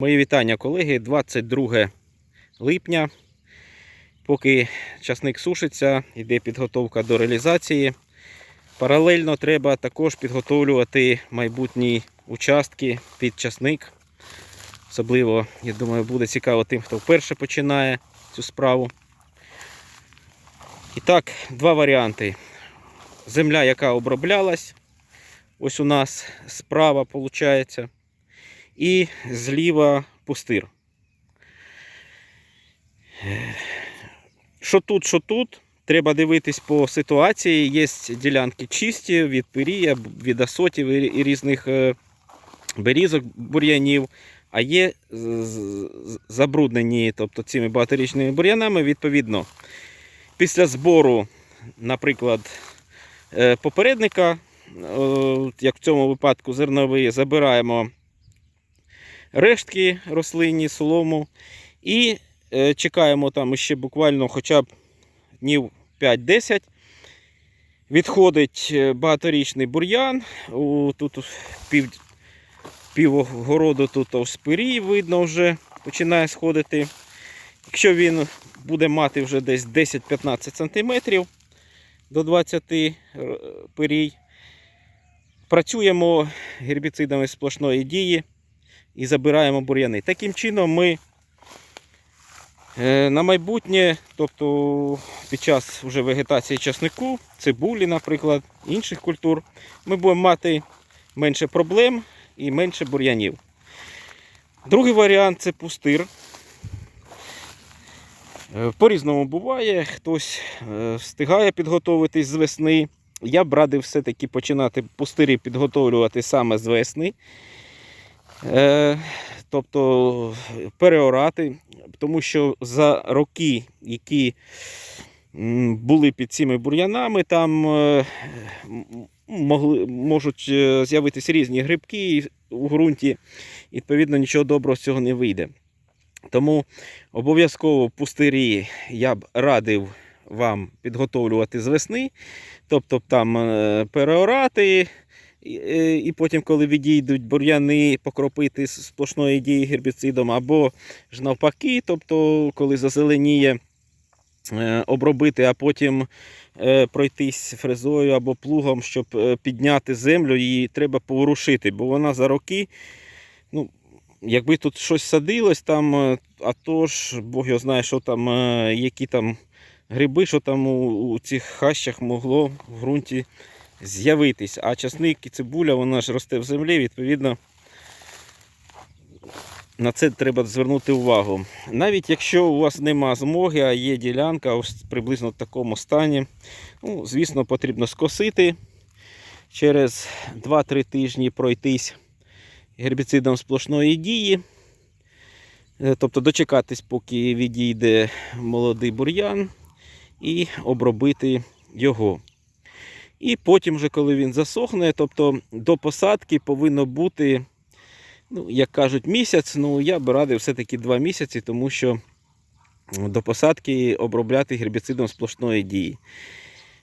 Мої вітання, колеги. 22 липня. Поки часник сушиться, йде підготовка до реалізації. Паралельно треба також підготовлювати майбутні участки під часник. Особливо, я думаю, буде цікаво тим, хто вперше починає цю справу. І так, два варіанти. Земля, яка оброблялась, ось у нас справа виходить і зліва пустир. Що тут, що тут, треба дивитись по ситуації. Є ділянки чисті від пирія, від асотів і різних е, берізок, бур'янів, а є забруднені тобто, цими багаторічними бур'янами. Відповідно, після збору, наприклад, е, попередника, е, як в цьому випадку зерновий, забираємо рештки рослинні, солому. І е, чекаємо там ще буквально хоча б днів 5-10. Відходить е, багаторічний бур'ян. Тут пів, півгороду тут в видно вже починає сходити. Якщо він буде мати вже десь 10-15 см до 20 е, пирій, працюємо гербіцидами сплошної дії і забираємо бур'яни. Таким чином ми е, на майбутнє, тобто під час вже вегетації часнику, цибулі, наприклад, інших культур, ми будемо мати менше проблем і менше бур'янів. Другий варіант це пустир. Е, По-різному буває, хтось е, встигає підготуватись з весни. Я б радив все-таки починати пустирі підготовлювати саме з весни. Е, тобто переорати, тому що за роки, які були під цими бур'янами, там е, могли, можуть е, з'явитися різні грибки у ґрунті, і, відповідно, нічого доброго з цього не вийде. Тому обов'язково пустирі я б радив вам підготовлювати з весни, тобто там переорати. І, е, і потім, коли відійдуть бур'яни, покропити сплошної дії гербіцидом, або ж навпаки, тобто, коли зазеленіє, е, обробити, а потім е, пройтись фрезою або плугом, щоб підняти землю, її треба поворушити, бо вона за роки, ну, якби тут щось садилось, там, а то ж, Бог його знає, що там, які там гриби, що там у, у цих хащах могло в ґрунті з'явитись. А часник і цибуля, вона ж росте в землі, відповідно. На це треба звернути увагу. Навіть якщо у вас нема змоги, а є ділянка ось приблизно в такому стані, ну, звісно, потрібно скосити через 2-3 тижні пройтись гербіцидом сплошної дії. Е, Тобто дочекатись, поки відійде молодий бур'ян, і обробити його. І потім, вже, коли він засохне, тобто до посадки повинно бути, ну, як кажуть, місяць. Ну, я б радив все-таки два місяці, тому що до посадки обробляти гербіцидом сплошної дії.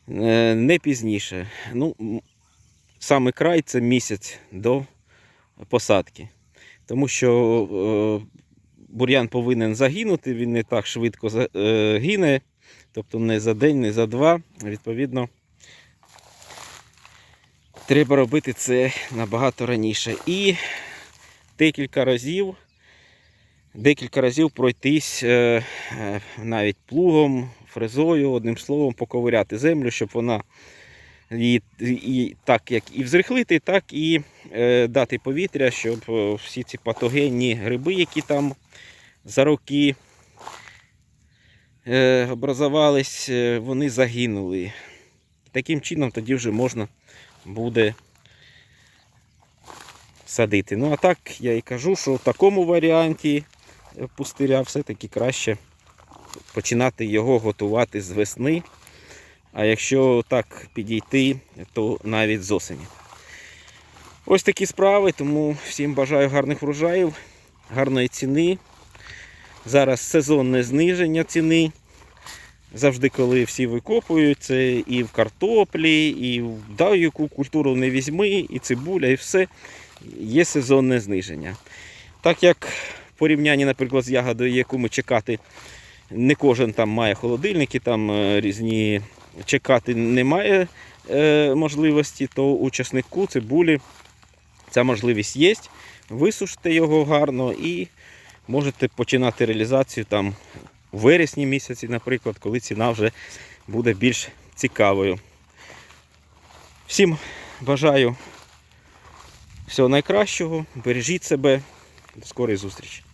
Е, Не пізніше. Ну, саме край це місяць до посадки. Тому що е, бур'ян повинен загинути, він не так швидко е, гине, тобто не за день, не за два. Відповідно, треба робити це набагато раніше. І декілька разів, декілька разів пройтись е, е, навіть плугом, фрезою, одним словом, поковиряти землю, щоб вона і, і так як і взрихлити, так і е, дати повітря, щоб е, всі ці патогенні гриби, які там за роки е, образувались, вони загинули. Таким чином тоді вже можна буде садити. Ну а так я і кажу, що в такому варіанті пустиря все-таки краще починати його готувати з весни. А якщо так підійти, то навіть з осені. Ось такі справи, тому всім бажаю гарних врожаїв, гарної ціни. Зараз сезонне зниження ціни. Завжди, коли всі викопують, це і в картоплі, і в да, яку культуру не візьми, і цибуля, і все. Є сезонне зниження. Так як порівнянні, наприклад, з ягодою, яку ми чекати. Не кожен там має холодильники, там е, різні чекати немає е, можливості, то у часнику, цибулі ця можливість є. Висуште його гарно і можете починати реалізацію там у вересні місяці, наприклад, коли ціна вже буде більш цікавою. Всім бажаю всього найкращого, бережіть себе, до скорої зустрічі.